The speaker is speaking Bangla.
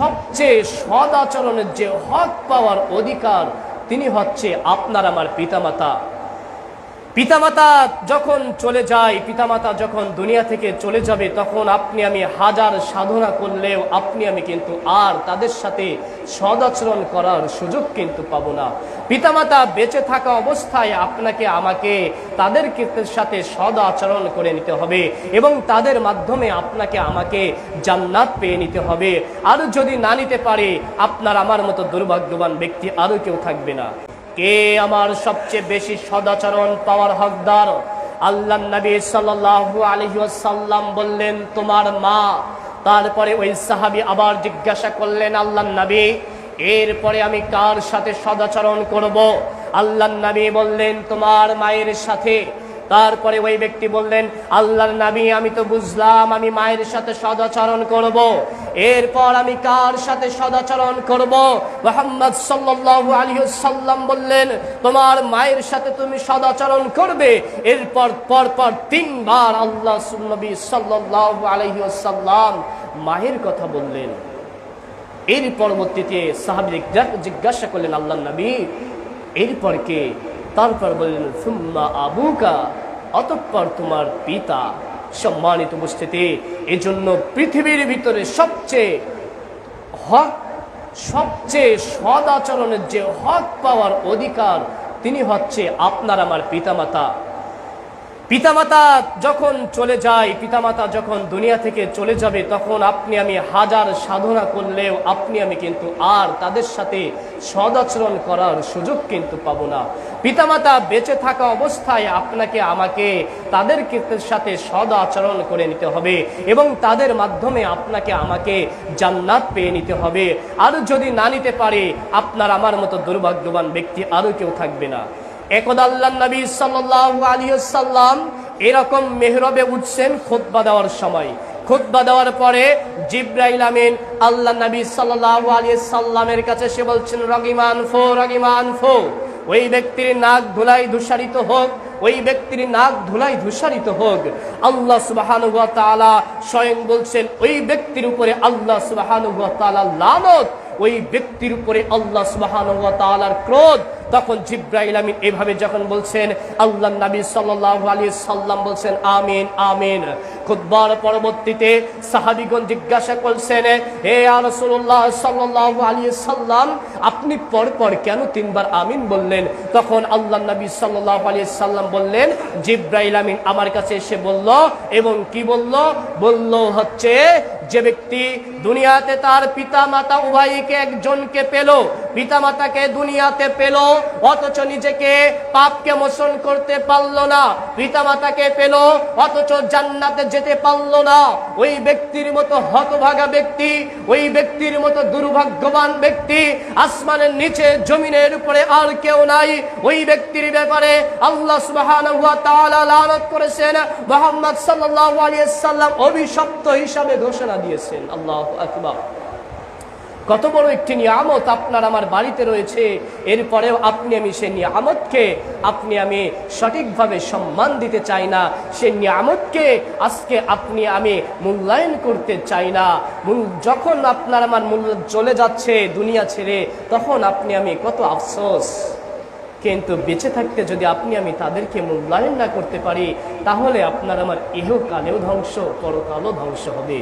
সবচেয়ে সদাচরণের যে হক পাওয়ার অধিকার তিনি হচ্ছে আপনার আমার পিতামাতা। পিতামাতা যখন চলে যায়, পিতামাতা যখন দুনিয়া থেকে চলে যাবে, তখন আপনি আমি হাজার সাধনা করলেও আপনি আমি কিন্তু আর তাদের সাথে সদাচরণ করার সুযোগ কিন্তু পাব না। পিতামাতা বেঁচে থাকা অবস্থায় আপনাকে, আমাকে তাদের সাথে সদ আচরণ করে নিতে হবে এবং তাদের মাধ্যমে আপনাকে, আমাকে জান্নাত পেয়ে নিতে হবে। আর যদি না নিতে পারে, আপনার আমার মতো দুর্ভাগ্যবান ব্যক্তি আরও কেউ থাকবে না। কে আমার সবচেয়ে বেশি সদাচরণ পাওয়ার হকদার? আল্লাহ নবী ওয়াসাল্লাম বললেন, তোমার মা। তারপরে ওই সাহাবি আবার জিজ্ঞাসা করলেন, আল্লাহ নবী, এরপরে আমি কার সাথে সদাচরণ করব? আল্লাহ নবী বললেন, তোমার মায়ের সাথে। তারপরে ওই ব্যক্তি বললেন, আল্লাহর নাবি আমি তো বুঝলাম, আমি মায়ের সাথে সদাচরণ করব। এরপর আমি কার সাথে সদাচরণ করব? মোহাম্মদ সাল্লাল্লাহু আলাইহি সাল্লাম বললেন, তোমার মায়ের সাথে তুমি সদাচরণ করবে। এরপর পর পর তিনবার আল্লাহ নবী সাল্লাল্লাহু আলাইহি সাল্লাম মায়ের কথা বললেন। এর পরবর্তীতে সাহাবি জিজ্ঞাসা করলেন আল্লাহ নবী, এরপর কে? তারপর বললেন, সুম্মা আবুকা, অতঃপর তোমার পিতা সম্মানিত উপস্থিতি। এজন্য পৃথিবীর ভিতরে সবচেয়ে হক, সবচেয়ে সদাচরণের যে হক পাওয়ার অধিকার, তিনি হচ্ছে আপনার আমার পিতামাতা। পিতামাতা যখন চলে যায়, পিতামাতা যখন দুনিয়া থেকে চলে যাবে, তখন আপনি আমি হাজার সাধনা করলেও আপনি আমি কিন্তু আর তাদের সাথে সদাচরণ করার সুযোগ কিন্তু পাবো না। পিতামাতা বেঁচে থাকা অবস্থায় আপনাকে আমাকে তাদের সাথে সদ আচরণ করে নিতে হবে এবং তাদের মাধ্যমে আপনাকে আমাকে জান্নাত পেয়ে নিতে হবে। আর যদি না নিতে পারে, আপনার আমার মতো দুর্ভাগ্যবান ব্যক্তি আরও কেউ থাকবে না। একদা আল্লাহ নবী সাল্লাল্লাহু আলাইহি সাল্লাম এরকম মেহরবে উঠছেন খুতবা দেওয়ার সময়। খুতবা দেওয়ার পরে জিব্রাইল আমিন আল্লাহ নবী সাল্লাল্লাহু আলাইহি সাল্লামের কাছে সে বলছেন রগিমান ফো রগিমান ফো। ওই ব্যক্তির নাক ধুলাই ধূসারিত হোক, ওই ব্যক্তির নাক ধুলাই ধূসারিত হোক, আল্লাহ সুবহানাহু ওয়া তাআলা স্বয়ং বলছেন, ওই ব্যক্তির উপরে আল্লাহ সুবহানাহু ওয়া লানত, ওই ব্যক্তির উপরে আল্লাহ সুবহানাহু ওয়া ক্রোধ তখন জিব্রাইল আমিন এভাবে যখন বলছেন আল্লাহ নবী সাল্লাল্লাহু আলাইহি সাল্লাম বলছেন, আমিন আমিন। খুতবার পরবর্তীতে সাহাবীগণ জিজ্ঞাসা করছেন, হে রাসূলুল্লাহ সাল্লাল্লাহু আলাইহি সাল্লাম, আপনি পরপর কেন তিনবার আমিন বললেন? তখন আল্লাহ নবী সাল্লাল্লাহু আলাইহি সাল্লাম বললেন, জিব্রাইল আমিন আমার কাছে এসে বলল, এবং কি বলল? বলল হচ্ছে, যে ব্যক্তি দুনিয়াতে তার পিতা মাতা উভয়কে একজনকে পেল পিতা মাতাকে দুনিয়াতে পেল, অথচ নিজেকে পাপকে মোচন করতে পারল না। পিতা মাতাকে পেল, অথচ জান্নাতে যেতে পারল না। ওই ব্যক্তির মতো হতভাগা ব্যক্তি, ওই ব্যক্তির মতো দুর্ভাগ্যবান ব্যক্তি, আসমানের নিচে জমিনের উপরে আর কেউ নাই। ওই ব্যক্তির ব্যাপারে আল্লাহ লানত করেছেন, মোহাম্মদ সাল্লাল্লাহু আলাইহি সাল্লাম অভিশপ্ত হিসাবে ঘোষণা দিয়েছেন। আল্লাহ আকবার। কত বড় একটি নিয়ামত আপনার আমার বাড়িতে রয়েছে। এরপরেও আপনি আমি সেই নিয়ামতকে, আপনি আমি সঠিকভাবে সম্মান দিতে চাই না। সেই নিয়ামতকে আজকে আপনি আমি মূল্যায়ন করতে চাই না। যখন আপনার আমার মূল্য চলে যাচ্ছে দুনিয়া ছেড়ে, তখন আপনি আমি কত আফসোস। কিন্তু বেঁচে থাকতে যদি আপনি আমি তাদেরকে মূল্যায়ন না করতে পারি, তাহলে আপনার আমার ইহকালেও ধ্বংস, পরকালও ধ্বংস হবে।